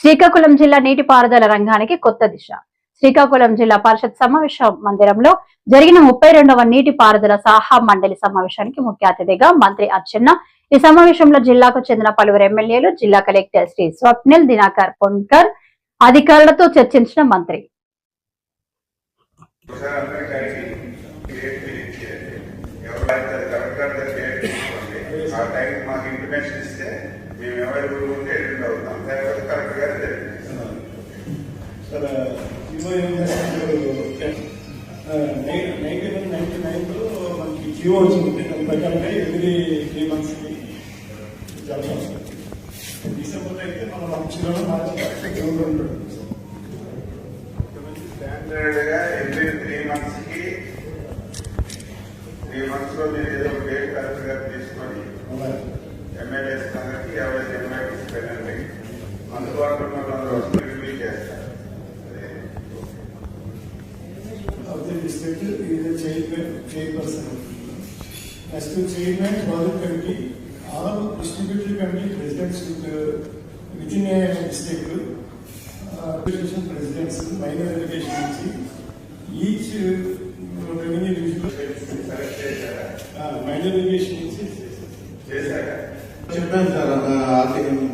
శ్రీకాకుళం జిల్లా నీటిపారుదల రంగానికి కొత్త దిశ. శ్రీకాకుళం జిల్లా పరిషత్ సమావేశ మందిరంలో జరిగిన ముప్పై రెండవ నీటిపారుదల సహా మండలి సమావేశానికి ముఖ్య అతిథిగా మంత్రి అర్చన్న ఈ సమావేశంలో జిల్లాకు చెందిన పలువురు ఎమ్మెల్యేలు జిల్లా కలెక్టర్ శ్రీ స్వప్నిల్ దినాకర్ పొన్కర్ అధికారులతో చర్చించిన మంత్రి. ఆ టైం మాకు ఇస్తే మేము ఉంటే మనకి జియో వచ్చింది దాని ప్రకారంగా ఎవ్రీ త్రీ మంత్స్కి జరగాలి సార్ డిసెంబర్ అయితే మనం మంచిగా మార్చి గవర్నమెంట్ స్టాండర్డ్ గా ఎవ్రీ త్రీ మంత్స్ కి త్రీ మంత్స్ లో మీరు ఏదో ఒక డేట్ కరెక్ట్ గా తీసుకొని ఎమ్మెల్యేస్ అందరికి ఎవరైతే ఎమ్మెల్యేస్ వెళ్ళండి అందుబాటులో ఉన్న వాళ్ళు వస్తే రివ్యూ చేస్తారు అదే. of As to chairman, project committee, all distributed committee presidents with, uh, within a district, uh, presidents, minor delegation నుంచి each uh, చేశారా uh, minor delegation నుంచి చేశారా చెప్పాను సార్ ఆర్థిక నేను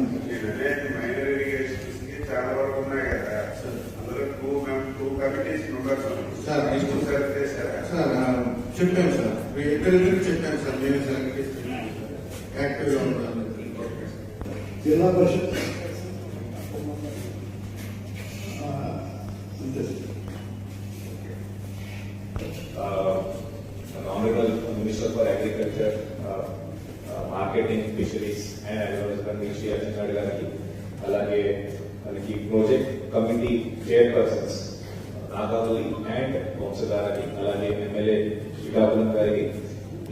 అనేది మైనర్ ఇరిగేషన్స్కి చాలా వరకు ఉన్నాయి కదా అందులో two two committees members sir, two select చేశారా సార్ ఆ, చెప్పాను సార్. ఇద్దరు చెప్పాను సార్. నేను సెలెక్ట్ చేస్తున్నాను యాక్టివ్గా ఉంటాను జిల్లా పరిషత్. ఆ, అంతే sir. uh, an honorable Minister for Agriculture, uh, uh, Marketing, Fisheries and Advertisement, Shri Achinad గారికి అలాగే మనకి project committee chairpersons Nagavali and వంశధారకి అలాగే ఎమ్మెల్యే శ్రీకాకుళం గారికి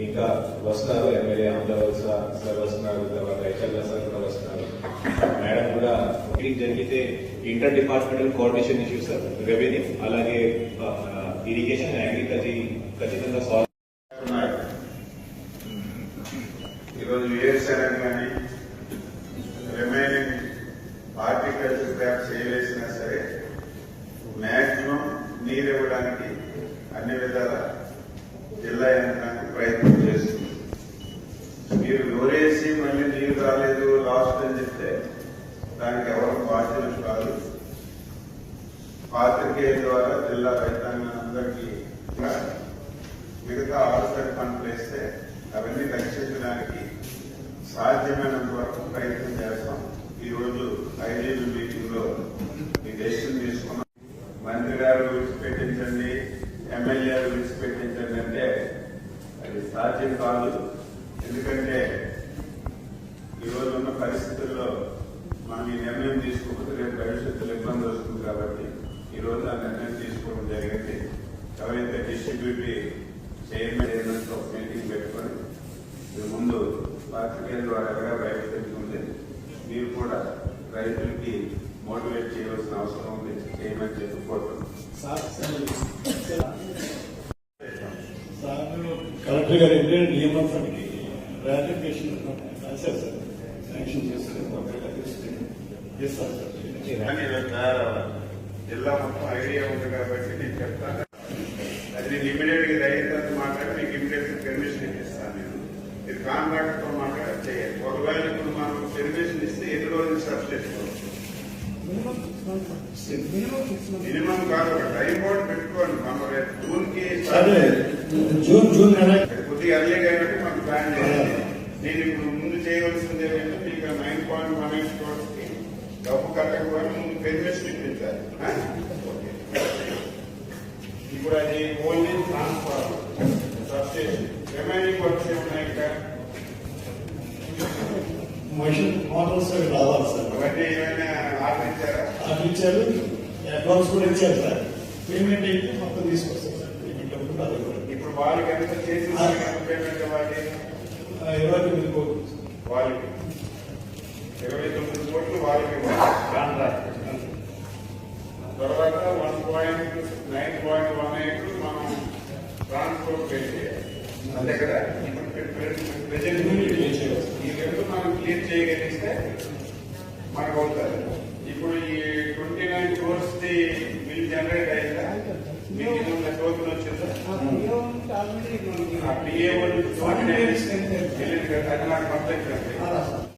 ఇంకా వస్తున్నారు. ఎమ్మెల్యే అమలవలస సార్ వస్తున్నారు. తర్వాత హెచ్ఎల్ సార్ కూడా వస్తున్నారు. మేడం కూడా మీటింగ్ జరిగితే inter departmental coordination issues sir revenue అలాగే ఇరిగేషన్ అగ్రికల్చర్ ఖచ్చితంగా సాల్వ్ ఈరోజు ఏ సరే కానీ జిల్లా యంత్రాంగం ప్రయత్నం చేస్తుంది మీరు నోరేసి మళ్ళీ నీరు రాలేదు లాస్ట్ అని చెప్తే దానికి ఎవరు బాధ్యులు కాదు. పాత్రికేయ ద్వారా జిల్లా రైతాంగం అందరికీ మిగతా ఆల్సర్ పనులు వేస్తే అవన్నీ రక్షించడానికి సాధ్యమైనంత వరకు ప్రయత్నం చేస్తాం. ఈ రోజు ఎమ్మెల్యేలు విడిచిపెట్టించండి అది సాధ్యం కాదు. ఎందుకంటే ఈ ఉన్న పరిస్థితుల్లో మనం ఈ నిర్ణయం తీసుకోకపోతే రేపు భవిష్యత్తులో ఇబ్బంది వస్తుంది కాబట్టి ఈ రోజు ఆ నిర్ణయం తీసుకోవడం జరిగింది. ఎవరైతే డిస్ట్రిబ్యూటీ చైర్మన్ ఏజెంట్స్ ఒక మీటింగ్ పెట్టుకొని ఇది ముందు పాత్రికేయుల ద్వారా బయట పెట్టుకుంది మీరు కూడా రైతులకి మోటివేట్ చేయవలసిన అవసరం ఉంది. చేయమని చెప్పుకోవటం గారు ఏంటంటే నియమానికి రాటిఫికేషన్ రాశారు సార్ శాంక్షన్ చేస్తారు. చేస్తారు సార్ కానీ ఈరోజు తయారవ్వాలి. జిల్లా మొత్తం ఐడియా ఉంది కాబట్టి నేను చెప్తాను. అది నేను ఇమీడియట్గా రైతు మాట్లాడి మీకు ఇమీడియట్ పర్మిషన్ ఇస్తాను నేను. మీరు కాంట్రాక్ట్తో మాట్లాడి చేయాలి. ఒకవేళ ఇప్పుడు మనం పర్మిషన్ ఇస్తే ఎన్ని రోజులు సబ్స్టేషన్ మినిమం కాదు ఒక టైం బోర్డు పెట్టుకోండి. మనం రేపు జూన్కి అదే జూన్ జూన్ నెల కొద్దిగా అర్లీగా అయినట్టు మనం ప్లాన్ చేయాలి. నేను ఇప్పుడు ముందు చేయవలసింది ఏంటంటే మీకు నైన్ పాయింట్ వన్ ఎయిట్ డబ్బు కట్టకపోయినా ముందు పర్మిషన్ ఇప్పించాలి. ఇప్పుడు అది only transfer substation remaining works ఏమున్నాయి ఇంకా మోషన్ మోటార్స్ అవి రావాలి సార్. అవన్నీ ఏమైనా ఆర్డర్ ఇచ్చారా? అది ఇచ్చారు. అడ్వాన్స్ కూడా ఇచ్చారు సార్. పేమెంట్ అయితే మొత్తం తీసుకొస్తారు. వాళ్ళకి ఎంత చేసి వాళ్ళకి ఎంత పేమెంట్ ఇవ్వాలి? ఇరవై తొమ్మిది కోట్లు. వారికి ఇరవై తొమ్మిది కోట్లు వాళ్ళకి తర్వాత one point nine point one eight మనం ట్రాన్స్పోర్ట్ పే చేయాలి. అంతే కదా? ప్రజెంట్ ఈ రెండు మనం క్లియర్ చేయగలిగితే మనకు అవుతుంది. ఇప్పుడు ఈ twenty nine crores the bill generate B A ಒಂದು ಕರ್ನಾಟಕ ಮಾಡ್ತಾ ಇದ್ದಾರೆ